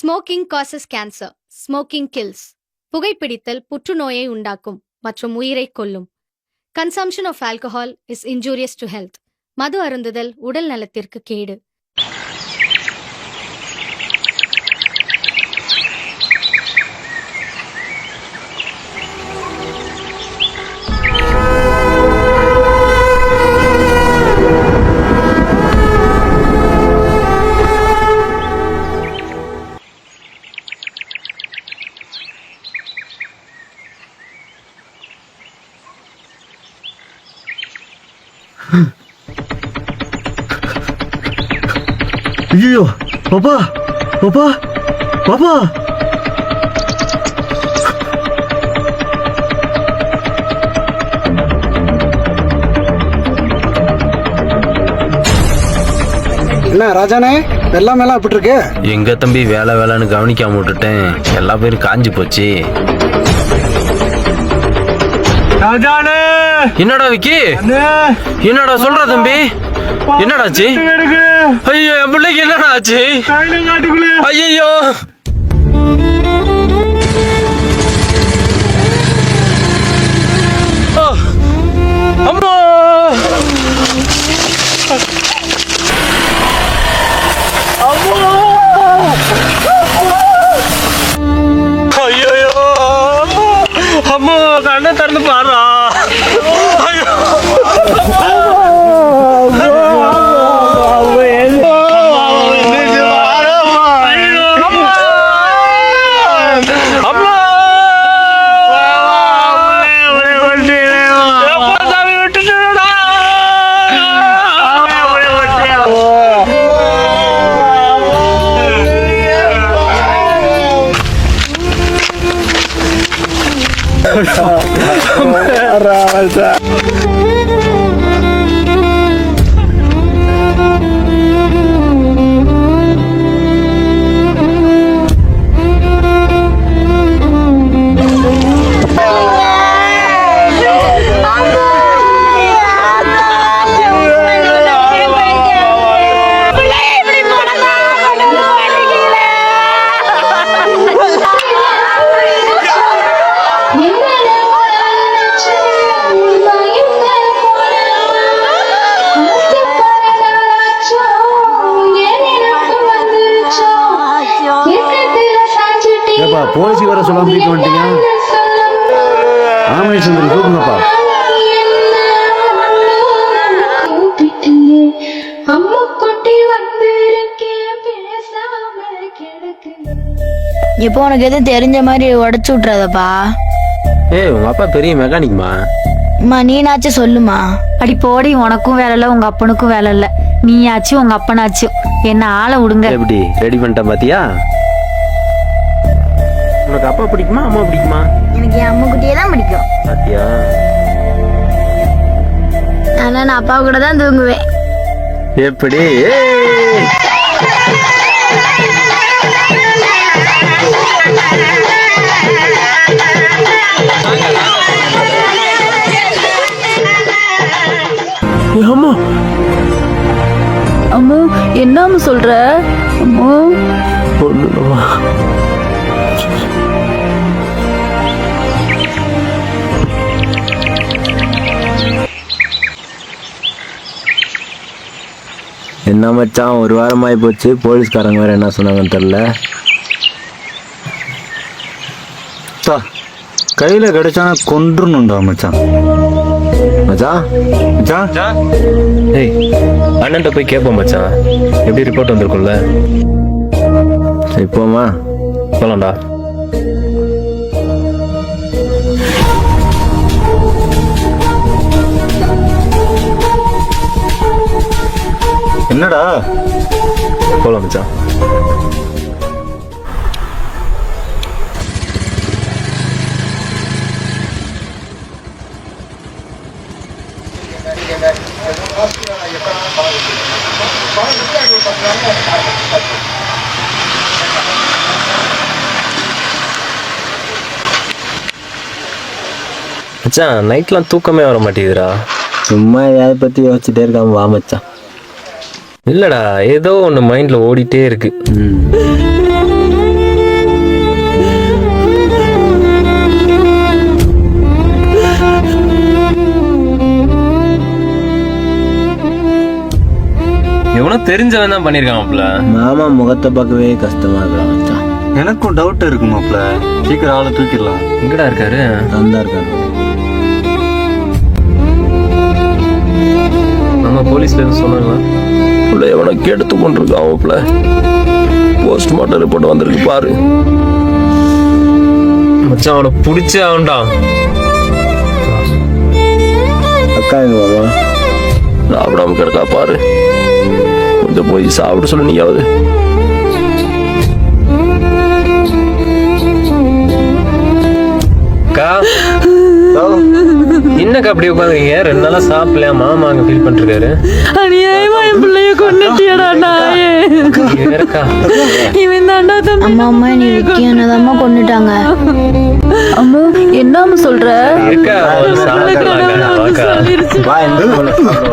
Smoking causes cancer smoking kills புகைப்பிடித்தல் புற்றுநோயை உண்டாக்கும் மற்றும் உயிரை கொல்லும். Consumption of alcohol is injurious to health மது அருந்துதல் உடல் நலத்திற்கு கேடு. பாப்பா பாப்பா பாப்பா. என்ன ராஜானே வெள்ளம் எல்லாம் எப்படி இருக்கு? எங்க தம்பி வேலை வேலைன்னு கவனிக்காம விட்டுட்டேன். எல்லா பேரும் காஞ்சி போச்சு. என்னடா விக்கி? என்னடா சொல்ற தம்பி? என்னடாச்சு? ஐயோ என் பிள்ளைக்கு என்னடா ஆச்சு ஐயோ அம்மா. ஐயோ அம்மா கண்ணை திறந்து பாடுறா. that. ஏப்பா போலீஸுக்கு வர சொல்லாம வீட்டு வந்துட்டீங்க. பேசாம கிடக்கு இப்போ உனக்கு எதுவும் தெரிஞ்ச மாதிரி உடச்சு விட்றாதப்பா ஏய் உங்க அப்பா பெரிய மெக்கானிக்மா? அம்மா நீனாச்சும் சொல்லுமா. அடி போடி உனக்கும் வேலை இல்ல உங்க அப்பனுக்கும் வேலை இல்ல. நீயாச்சும் உங்க அப்பனாச்சும். என்ன ஆளை விடுங்க. எப்படி? ரெடி பண்ணிட்டேன் பாத்தியா? உனக்கு அப்பா பிடிக்குமா அம்மா பிடிக்குமா? எனக்கு என் அம்மா குட்டியே தான் பிடிக்கும். பாத்தியா ஆனா நான் அப்பா கூட தான் தூங்குவேன். எப்படி? அம்மா. அம்மு சொல்ற? அம்மு. ஒண்ணுமா என்ன மச்சான் ஒரு வாரம் ஆகி போச்சு. போலீஸ்காரங்க வேற என்ன சொன்னாங்கன்னு தெரியல. தா கையில கிடைச்சானா கொன்றுணுண்டா மச்சான். மச்சான்? மச்சான்? ஏய் அண்ணன்ட்ட போய் கேட்போம் மச்சான். எப்படி ரிப்போர்ட் வந்திருக்கும்ல? சரி போமா போலாம்டா. மச்சான் மச்சான் நைட்லாம் தூக்கமே வர மாட்டேங்குதுடா. சும்மா எதை பற்றி யோசிச்சுட்டே இருக்காம வா மச்சான். இல்லடா ஏதோ ஒன்று மைண்ட்ல ஓடிட்டே இருக்கு. எவனோ தெரிஞ்சவன் தான் பண்ணிருக்கான் மாமா முகத்தை பார்க்கவே கஷ்டமா இருக்கான் எனக்கும் டவுட் இருக்கு மாப்ள சீக்கிரம் ஆளை தூக்கிடலாம். எங்கடா இருக்காரு? அந்த இருக்காரு. நம்ம போலீஸ்ல இருந்து சொன்னாங்களா? உள்ள எவனை கெடுத்து கொண்டிருக்கான் மாப்ள போஸ்ட்மார்ட்டம் ரிப்போர்ட் வந்திருக்கு பாரு. மச்சான் அவனை பிடிச்சே அவன்டான் அக்கா எங்க மாமா சாப்பிடாம கிடக்கா பாரு. கொஞ்சம் போய் சாப்பிட சொல்லு நீயாவது. அக்கா. என்னக்கா அப்படி உட்காந்துருக்கீங்க? ரெண்டு நாளா சாப்பிடலையா? மாமா அங்க ஃபீல் பண்ணிருக்காரு. அநியாயமா என் பிள்ளைய கொண்டுட்டியடா நாயே. இருக்கா இவன் தாண்டா தம்பி அம்மா அம்மா நீ விக்கியனதாம்மா கொண்டுட்டாங்க அம்மா என்னம்மா சொல்ற? இருக்கா சாப்பிடலாம்க்கா வாக்கா.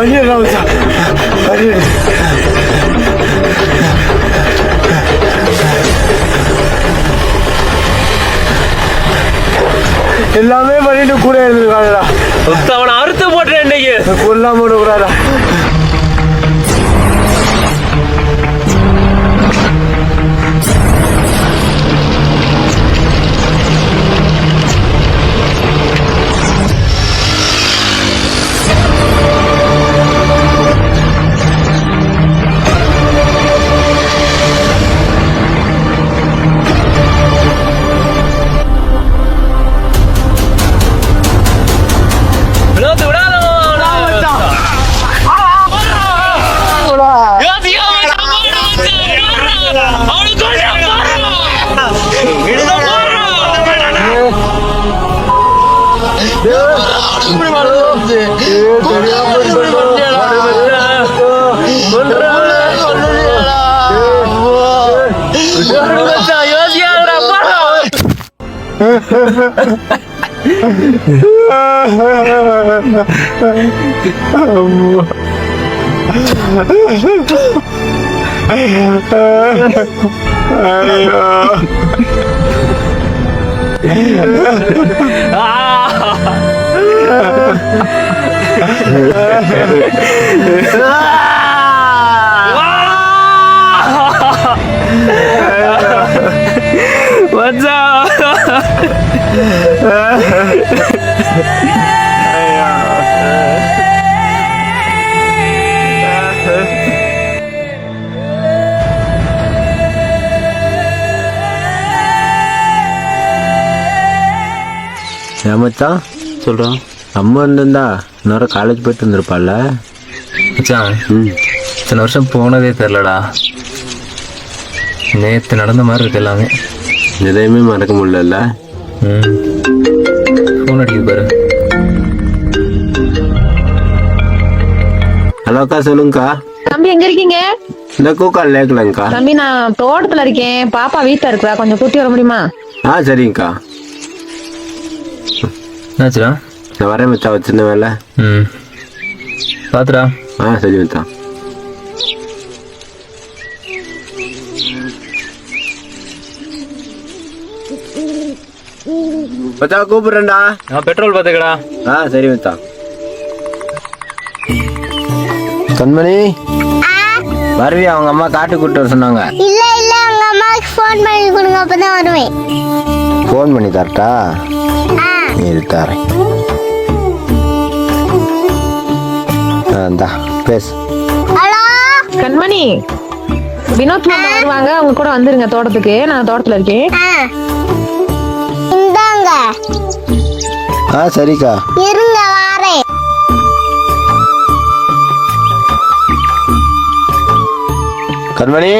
பண்ணிடுறான் மச்சான் பண்ணிடு எல்லாமே பண்ணிட்டு கூட இருந்திருக்காங்கடா. அவனை அறுத்து போட்டுறேன் இன்னைக்கு. கொல்லாம விடக்கூடாதா 哎呀！哎呀！啊！啊！哇！我操！மச்சான் சொல்றான் அம்மா இருந்திருந்தா இன்னொரு காலேஜ் போயிட்டு இருந்திருப்பாள்ல மச்சான் ம். இத்தனை வருஷம் போனதே தெரிலடா. நேத்து நடந்த மாதிரி இருக்கு எல்லாமே. எதையுமே மறக்க முடியல ம். ஃபோன் அடிக்குது பாரு. ஹலோ அக்கா சொல்லுங்கக்கா. தம்பி எங்க இருக்கீங்க? இந்த கூக்கால் லேக்கலங்கக்கா தம்பி நான் தோட்டத்துல இருக்கேன். பாப்பா வீட்டுல இருக்கிறா. கொஞ்சம் கூட்டி வர முடியுமா? ஆ சரிங்கக்கா. என்னாச்சுடா? நான் வரேன் மச்சான் ஒரு சின்ன வேலை. ம். பாத்துடா. ஆ சரி மச்சான் மச்சான் கூப்பிடுறேன்டா. நான் பெட்ரோல் பார்த்துக்கடா ஆ சரி மச்சான் கண்மணி வருவியா? அவங்க அம்மா காட்டு கூட்டு வர சொன்னாங்க. இல்ல இல்ல உங்க அம்மாவுக்கு ஃபோன் பண்ணி கொடுங்க அப்பதான் வருவேன். ஃபோன் பண்ணி தரட்டா? ஆ இந்தா பேசு ஹலோ கண்மணி வினோத் மாமா வருவாங்க. அவங்க கூட வந்துருங்க தோட்டத்துக்கு. நான் தோட்டத்துல இருக்கேன். இந்தாங்க. ஆ சரிக்கா. இருங்க வாரேன். கண்மணி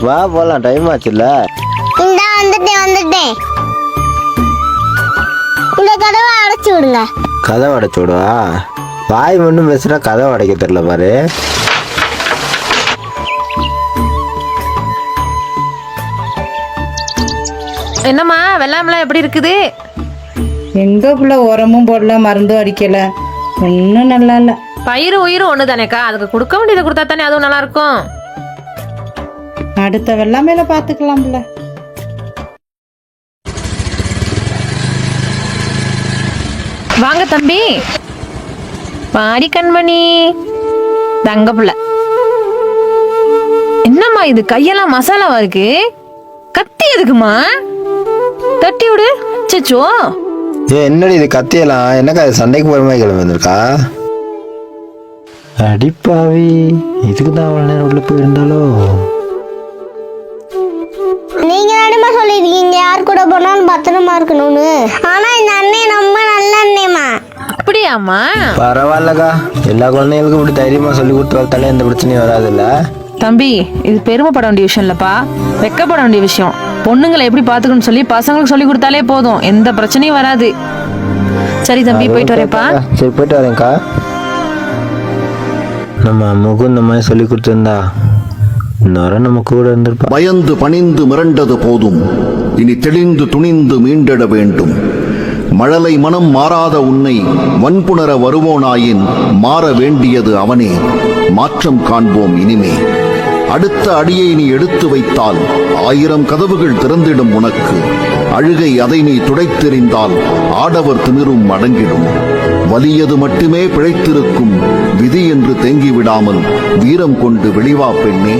வா போலாம். டைம் ஆச்சுல்ல. இந்தா வந்துட்டேன் வந்துட்டேன். கதவை அடைச்சு விடுங்க. கதை உடைச்சு விடுவா? வாய் மட்டும் பேசுனா கதை உடைக்க தெரியல பாரு. என்னம்மா வெள்ளாமெல்லாம் எப்படி இருக்குது? எங்க புள்ள உரமும் போடல மருந்தும் அடிக்கல. ஒன்றும் நல்லா இல்லை. பயிறு உயிரும் ஒண்ணு தானேக்கா அதுக்கு கொடுக்க வேண்டியதை கொடுத்தா தானே அதுவும் நல்லா இருக்கும். அடுத்த வெள்ளாமையில பார்த்துக்கலாம் புள்ள. வாங்க தம்பி. பாடி கண்மணி. தங்க புள்ள. என்னம்மா இது? கையெல்லாம் மசாலாவா இருக்கு? கத்தி எதுக்குமா தட்டி விடு. அச்சச்சோ. ஏ என்னடி இது கத்தியலாம் என்னக்கா இது சண்டைக்கு போகிற மாதிரி கிளம்பி வந்திருக்கா? அடிப்பாவி இதுக்கு தான் அவ்வளோ நேரம் உள்ள போயிருந்தாலோ? நீங்க தானே சொல்லிருக்கீங்க யார் கூட போனாலும் பத்திரமா இருக்கணும்னு. ஆனா இந்த அண்ணன் அண்ணேமா அப்படியாம்மா பரவாயில்லக்கா. எல்லா குழந்தைங்களுக்கும் இப்படி தைரியமாக சொல்லி கொடுத்து வளர்த்தாலே எந்த பிரச்சனையும் வராதுல்ல? தம்பி இது பெருமைப்பட வேண்டிய விஷயம் இல்லப்பா. வெக்கப்பட வேண்டிய விஷயம். பொண்ணுங்களை எப்படி பாத்துக்கணும்னு சொல்லி பசங்களுக்கு சொல்லி கொடுத்தாலே போதும். எந்த பிரச்சனையும் வராது. சரி தம்பி போயிட்டு வரேப்பா சரி போயிட்டு வரேன்க்கா. நம்ம அம்மாவுக்கும் இந்த மாதிரி சொல்லி கொடுத்துருந்தா இன்னொரு நம்ம கூட இருந்திருப்பா. பயந்து பணிந்து மிரண்டது போதும். இனி தெளிந்து துணிந்து மீண்டிட வேண்டும். மழலை மனம் மாறாத உன்னை வன்புணர வருவோனாயின் மாற வேண்டியது அவனே. மாற்றம் காண்போம் இனிமே. அடுத்த அடியை நீ எடுத்து வைத்தால் ஆயிரம் கதவுகள் திறந்திடும் உனக்கு. அழுகை அதை நீ துடைத்தெறிந்தால் ஆடவர் திமிரும் அடங்கிடும். வலியது மட்டுமே பிழைத்திருக்கும் விதி என்று தேங்கிவிடாமல் வீரம் கொண்டு வெளிவா பெண்ணே.